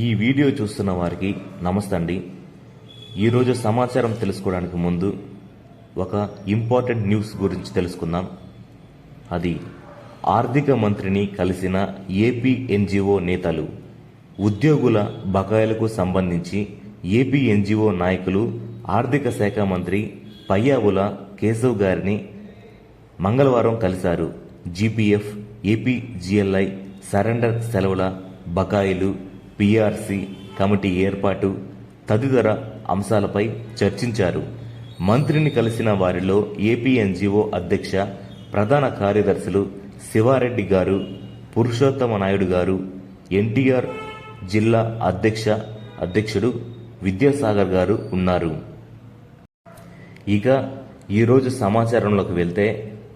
ఈ వీడియో చూస్తున్న వారికి నమస్తే అండి. ఈరోజు సమాచారం తెలుసుకోవడానికి ముందు ఒక ఇంపార్టెంట్ న్యూస్ గురించి తెలుసుకుందాం. అది ఆర్థిక మంత్రిని కలిసిన ఏపీ ఎన్జిఓ నేతలు ఉద్యోగుల బకాయిలకు సంబంధించి ఏపీ ఎన్జిఓ నాయకులు ఆర్థిక శాఖ మంత్రి పయ్యావుల కేశవ్ గారిని మంగళవారం కలిశారు. జీపీఎఫ్ ఏపీ జిఎల్ఐ సరెండర్ సెలవుల బకాయిలు పీఆర్సీ కమిటీ ఏర్పాటు తదితర అంశాలపై చర్చించారు. మంత్రిని కలిసిన వారిలో ఏపీఎన్జీఓ అధ్యక్ష ప్రధాన కార్యదర్శులు శివారెడ్డి గారు పురుషోత్తమ నాయుడు గారు ఎన్టీఆర్ జిల్లా అధ్యక్ష అధ్యక్షుడు విద్యాసాగర్ గారు ఉన్నారు. ఇక ఈరోజు సమాచారంలోకి వెళ్తే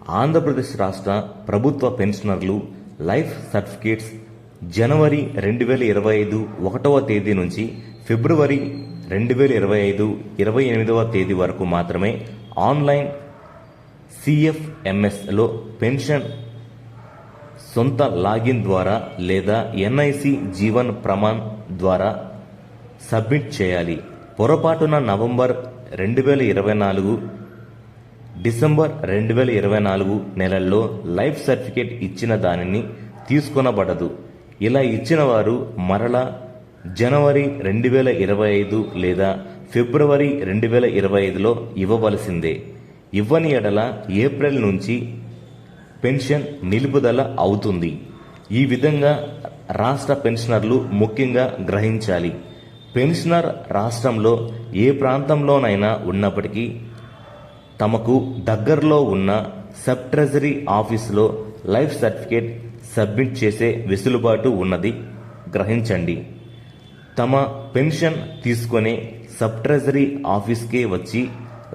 ఆంధ్రప్రదేశ్ రాష్ట్ర ప్రభుత్వ పెన్షనర్లు లైఫ్ సర్టిఫికేట్స్ జనవరి రెండు వేల ఇరవై ఐదు ఒకటవ తేదీ నుంచి ఫిబ్రవరి రెండు వేల ఇరవై ఐదు ఇరవై ఎనిమిదవ తేదీ వరకు మాత్రమే ఆన్లైన్ సిఎఫ్ఎంఎస్లో పెన్షన్ సొంత లాగిన్ ద్వారా లేదా ఎన్ఐసి జీవన్ ప్రమాణ్ ద్వారా సబ్మిట్ చేయాలి. పొరపాటున నవంబర్ రెండు వేల ఇరవై నాలుగు డిసెంబర్ రెండు వేల ఇరవై నాలుగు నెలల్లో లైఫ్ సర్టిఫికేట్ ఇచ్చిన దానిని తీసుకొనబడదు. ఇలా ఇచ్చిన వారు మరలా జనవరి రెండు వేల ఇరవై ఐదు లేదా ఫిబ్రవరి రెండు వేల ఇరవై ఐదులో ఇవ్వవలసిందే. ఇవ్వని ఎడల ఏప్రిల్ నుంచి పెన్షన్ నిలుపుదల అవుతుంది. ఈ విధంగా రాష్ట్ర పెన్షనర్లు ముఖ్యంగా గ్రహించాలి. పెన్షనర్ రాష్ట్రంలో ఏ ప్రాంతంలోనైనా ఉన్నప్పటికీ తమకు దగ్గరలో ఉన్న సబ్ ట్రెజరీ ఆఫీసులో లైఫ్ సర్టిఫికేట్ సబ్మిట్ చేసే వెసులుబాటు ఉన్నది. గ్రహించండి. తమ పెన్షన్ తీసుకునే సబ్ ట్రెజరీ ఆఫీస్కే వచ్చి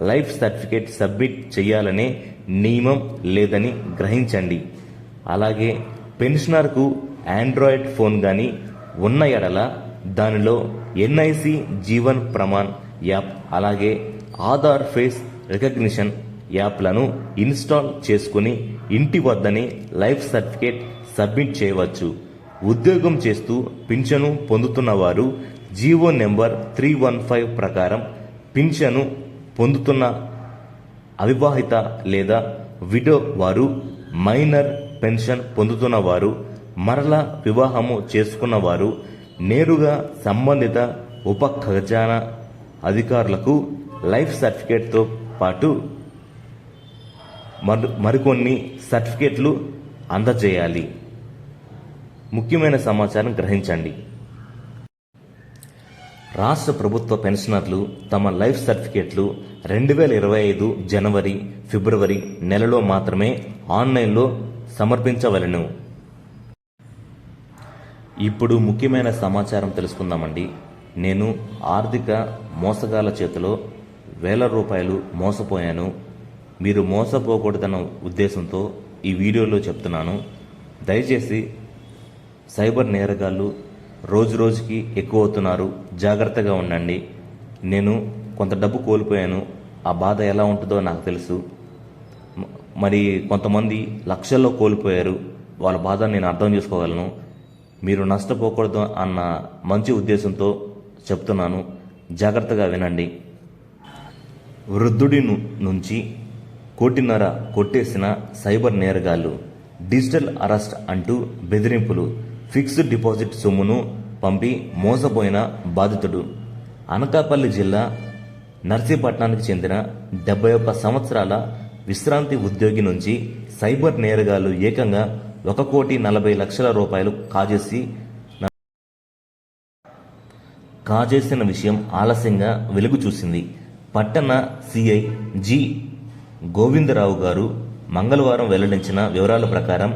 లైఫ్ సర్టిఫికేట్ సబ్మిట్ చేయాలనే నియమం లేదని గ్రహించండి. అలాగే పెన్షనర్కు ఆండ్రాయిడ్ ఫోన్ కానీ ఉన్న ఎడల దానిలో ఎన్ఐసి జీవన్ ప్రమాణ్ యాప్ అలాగే ఆధార్ ఫేస్ రికగ్నిషన్ యాప్లను ఇన్స్టాల్ చేసుకుని ఇంటి వద్దనే లైఫ్ సర్టిఫికేట్ సబ్మిట్ చేయవచ్చు. ఉద్యోగం చేస్తూ పింఛను పొందుతున్న వారు GO number three one five ప్రకారం పింఛను పొందుతున్న అవివాహిత లేదా విడో వారు మైనర్ పెన్షన్ పొందుతున్న వారు మరల వివాహము చేసుకున్న వారు నేరుగా సంబంధిత ఉప ఖజానా అధికారులకు లైఫ్ సర్టిఫికేట్తో పాటు మరి మరికొన్ని సర్టిఫికేట్లు అందజేయాలి. ముఖ్యమైన సమాచారం గ్రహించండి. రాష్ట్ర ప్రభుత్వ పెన్షనర్లు తమ లైఫ్ సర్టిఫికేట్లు రెండు వేల ఇరవై ఐదు జనవరి ఫిబ్రవరి నెలలో మాత్రమే ఆన్లైన్లో సమర్పించవలెను. ఇప్పుడు ముఖ్యమైన సమాచారం తెలుసుకుందామండి. నేను ఆర్థిక మోసగాల చేతిలో వేల రూపాయలు మోసపోయాను. మీరు మోసపోకూడదన్న ఉద్దేశంతో ఈ వీడియోలో చెప్తున్నాను. దయచేసి సైబర్ నేరగాళ్ళు రోజు రోజుకి ఎక్కువ అవుతున్నారు జాగ్రత్తగా ఉండండి. నేను కొంత డబ్బు కోల్పోయాను. ఆ బాధ ఎలా ఉంటుందో నాకు తెలుసు. మరి కొంతమంది లక్షల్లో కోల్పోయారు. వాళ్ళ బాధ నేను అర్థం చేసుకోగలను. మీరు నష్టపోకూడదు అన్న మంచి ఉద్దేశంతో చెప్తున్నాను. జాగ్రత్తగా వినండి. వృద్ధుడి నుంచి కోటిన్నర కొట్టేసిన సైబర్ నేరగాళ్ళు డిజిటల్ అరెస్ట్ అంటూ బెదిరింపులు. ఫిక్స్డ్ డిపాజిట్ సొమ్మును పంపి మోసపోయిన బాధితుడు. అనకాపల్లి జిల్లా నర్సీపట్నానికి చెందిన డెబ్బై ఒక్క సంవత్సరాల విశ్రాంతి ఉద్యోగి నుంచి సైబర్ నేరగాళ్ళు ఏకంగా ఒక కోటి నలభై లక్షల రూపాయలు కాజేసి కాజేసిన విషయం ఆలస్యంగా వెలుగు చూసింది. పట్టణ సిఐ జి గోవిందరావు గారు మంగళవారం వెల్లడించిన వివరాల ప్రకారం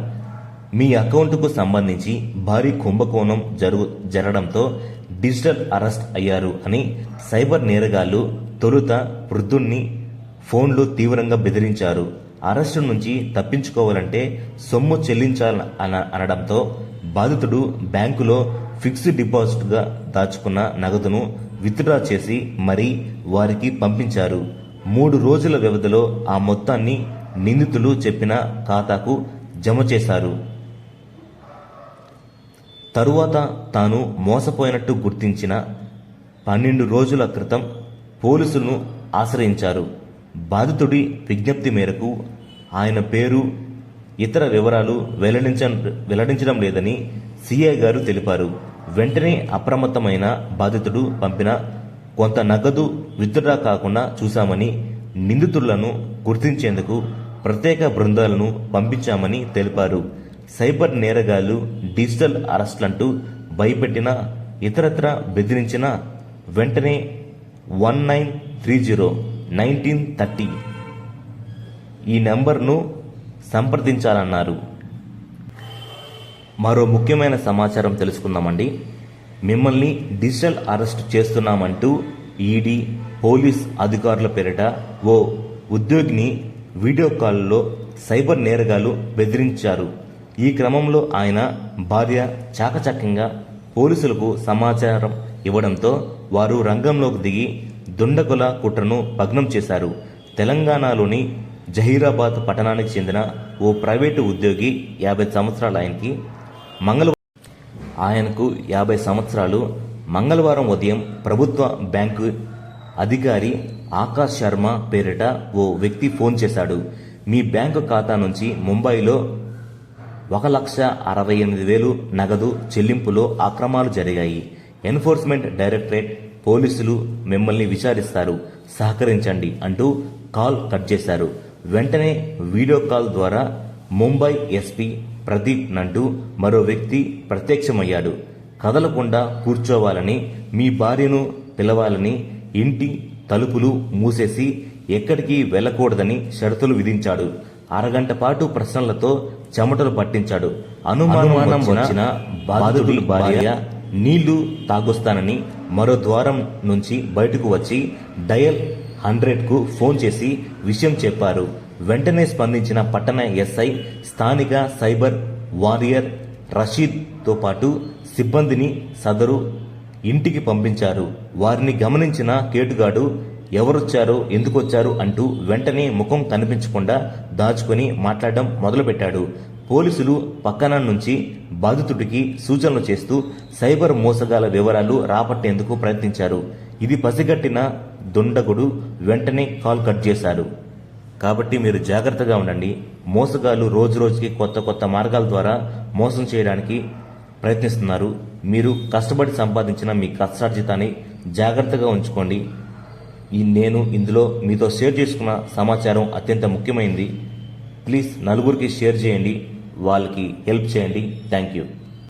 మీ అకౌంటుకు సంబంధించి భారీ కుంభకోణం జరుగు జరగడంతో డిజిటల్ అరెస్ట్ అయ్యారు అని సైబర్ నేరగాళ్ళు తొలుత వృద్ధుణ్ణి ఫోన్లు తీవ్రంగా బెదిరించారు. అరెస్టు నుంచి తప్పించుకోవాలంటే సొమ్ము చెల్లించాల అన- అనడంతో బాధితుడు బ్యాంకులో ఫిక్స్డ్ డిపాజిట్గా దాచుకున్న నగదును విత్డ్రా చేసి మరీ వారికి పంపించారు. మూడు రోజుల వ్యవధిలో ఆ మొత్తాన్ని నిందితులు చెప్పిన ఖాతాకు జమ చేశారు. తరువాత తాను మోసపోయినట్టు గుర్తించిన పన్నెండు రోజుల క్రితం పోలీసులను ఆశ్రయించారు. బాధితుడి విజ్ఞప్తి మేరకు ఆయన పేరు ఇతర వివరాలు వెల్లడించ వెల్లడించడం లేదని సిఐ గారు తెలిపారు. వెంటనే అప్రమత్తమైన బాధితుడు పంపిన కొంత నగదు విత్డ్రా కాకుండా చూశామని నిందితులను గుర్తించేందుకు ప్రత్యేక బృందాలను పంపించామని తెలిపారు. సైబర్ నేరగాళ్ళు డిజిటల్ అరెస్టులంటూ భయపెట్టిన ఇతరత్ర బెదిరించిన వెంటనే one nine three zero nineteen thirty ఈ నెంబర్ను సంప్రదించాలన్నారు. మరో ముఖ్యమైన సమాచారం తెలుసుకుందామండి. మిమ్మల్ని డిజిటల్ అరెస్ట్ చేస్తున్నామంటూ ఈడీ పోలీస్ అధికారుల పేరిట ఓ ఉద్యోగిని వీడియో కాల్లో సైబర్ నేరగాలు బెదిరించారు. ఈ క్రమంలో ఆయన భార్య చాకచక్యంగా పోలీసులకు సమాచారం ఇవ్వడంతో వారు రంగంలోకి దిగి దుండగుల కుట్రను భగ్నం చేశారు. తెలంగాణలోని జహీరాబాద్ పట్టణానికి చెందిన ఓ ప్రైవేటు ఉద్యోగి యాభై సంవత్సరాల ఆయనకి మంగళవారం ఆయనకు యాభై సంవత్సరాలు. మంగళవారం ఉదయం ప్రభుత్వ బ్యాంకు అధికారి ఆకాష్ శర్మ పేరిట ఓ వ్యక్తి ఫోన్ చేశాడు. మీ బ్యాంకు ఖాతా నుంచి ముంబైలో ఒక లక్ష అరవై ఎనిమిది వేలు నగదు చెల్లింపులో అక్రమాలు జరిగాయి. ఎన్ఫోర్స్మెంట్ డైరెక్టరేట్ పోలీసులు మిమ్మల్ని విచారిస్తారు. సహకరించండి అంటూ కాల్ కట్ చేశారు. వెంటనే వీడియో కాల్ ద్వారా ముంబై ఎస్పీ ప్రదీప్ నంటూ మరో వ్యక్తి ప్రత్యక్షమయ్యాడు. కదలకుండా కూర్చోవాలని మీ భార్యను పిలవాలని ఇంటి తలుపులు మూసేసి ఎక్కడికి వెళ్ళకూడదని షరతులు విధించాడు. అరగంట పాటు ప్రశ్నలతో చెమటలు పట్టించాడు. అనుమానం వచ్చిన బాధితుడి భార్య నీళ్ళు తాగొస్తానని మరో ద్వారం నుంచి బయటకు వచ్చి డయల్ హండ్రెడ్కు ఫోన్ చేసి విషయం చెప్పారు. వెంటనే స్పందించిన పట్టణ ఎస్ఐ స్థానిక సైబర్ వారియర్ రషీద్తో పాటు సిబ్బందిని సదరు ఇంటికి పంపించారు. వారిని గమనించిన కేటుగాడు ఎవరొచ్చారో ఎందుకొచ్చారు అంటూ వెంటనే ముఖం కనిపించకుండా దాచుకొని మాట్లాడడం మొదలుపెట్టాడు. పోలీసులు పక్కన నుంచి బాధితుడికి సూచనలు చేస్తూ సైబర్ మోసగాల వివరాలు రాబట్టేందుకు ప్రయత్నించారు. ఇది పసిగట్టిన దుండగుడు వెంటనే కాల్ కట్ చేశారు. కాబట్టి మీరు జాగ్రత్తగా ఉండండి. మోసగాళ్ళు రోజు రోజుకి కొత్త కొత్త మార్గాల ద్వారా మోసం చేయడానికి ప్రయత్నిస్తున్నారు. మీరు కష్టపడి సంపాదించిన మీ కష్టార్జితాన్ని జాగ్రత్తగా ఉంచుకోండి. ఈ నేను ఇందులో మీతో షేర్ చేసుకున్న సమాచారం అత్యంత ముఖ్యమైనది ప్లీజ్ నలుగురికి షేర్ చేయండి. వాళ్ళకి హెల్ప్ చేయండి. Thank you